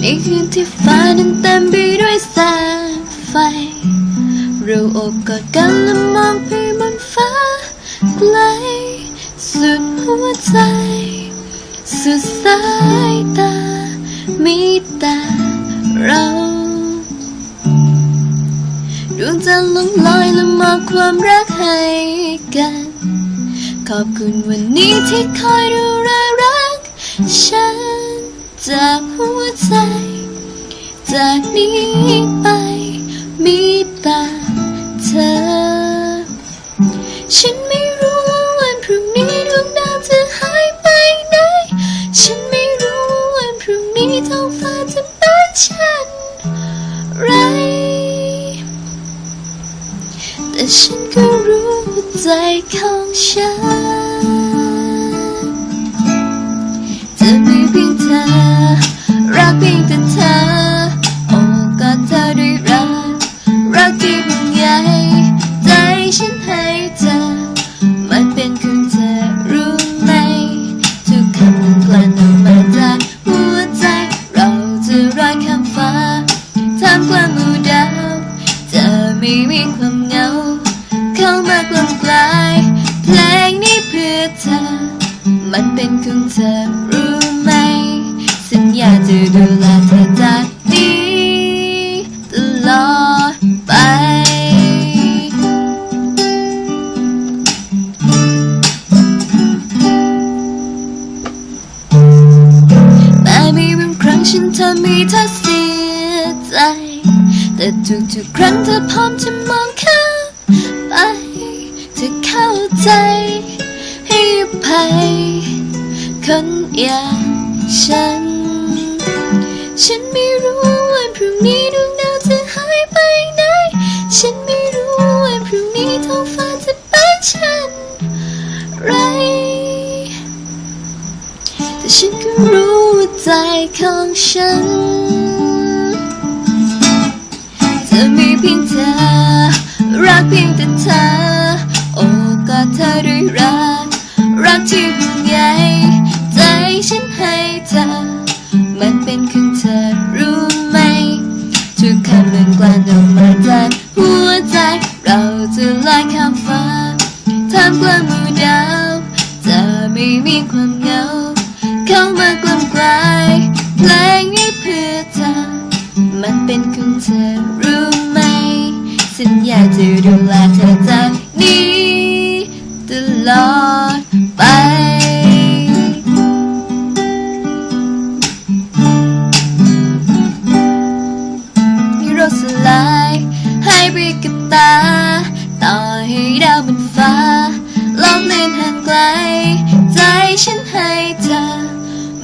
ในคืนที่ฟ้านั้นเต็มไปด้วยแสงไฟ เราโอบกอดกันและมองไปบนฟ้าไกลสุดหัวใจ สุดสายตา มีแต่เราดวงจันทร์ลงลอยและมอบความรักให้กัน ขอบคุณวันนี้ที่คอยดูแลรักฉัน จากหัวใจ จากนี้ไป มีแต่เธอ ฉันไม่รู้ว่าวันพรุ่งนี้ดวงดาวจะหายไปไหน ฉันไม่รู้ว่าวันพรุ่งนี้ท้องฟ้าจะเป็นเช่นไร แต่ฉันก็รู้ว่าใจของฉัน มันเป็นของเธอรู้ไหม สัญญาจะดูแลเธอจากนี้ตลอดไปแต่มีบางครั้งฉันทำให้เธอเสียใจ แต่ทุกๆครั้งเธอพร้อมจะมองข้ามไปเธอเข้าใจ ภัย คนอย่างฉัน ฉันไม่รู้ว่าวันพรุ่งนี้ดวงดาวจะหายไปไหน ฉันไม่รู้ว่าวันพรุ่งนี้ท้องฟ้าจะเป็นเช่นไรแต่ฉันก็รู้ว่าใจของฉันจะมีเพียงเธอ รักเพียงแต่เธอ ทุกคำมันกลั่นออกมาจากหัวใจ เราจะลอยข้ามฟ้าทำกลางหมู่ดาวจะไม่มีความเหงา เข้ามากลมกลายเพลงนี้เพื่อเธอ มันเป็นของเธอรู้ไหม ฉันอยากจะดูแลเธอจากนี้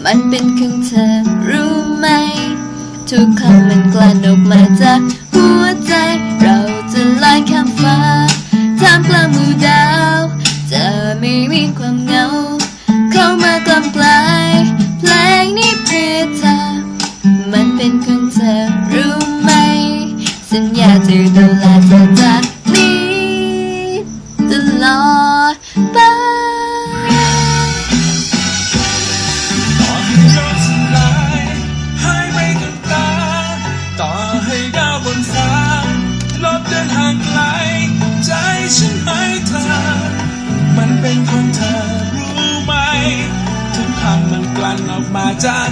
มันเป็นของเธอรู้ไหม ทุกคำมันกลั่นออกมาจากหัวใจ เราจะลอยข้ามฟ้าท่ามกลางหมู่ดาวจะไม่มีความเหงา เข้ามากลำกลายเพลงนี้เพื่อเธอมันเป็นของเธอรู้ไหม สัญญาจะดูแลเธ ของเธอรู้ไหม ทุกคำมันกลั่นออกมาจาก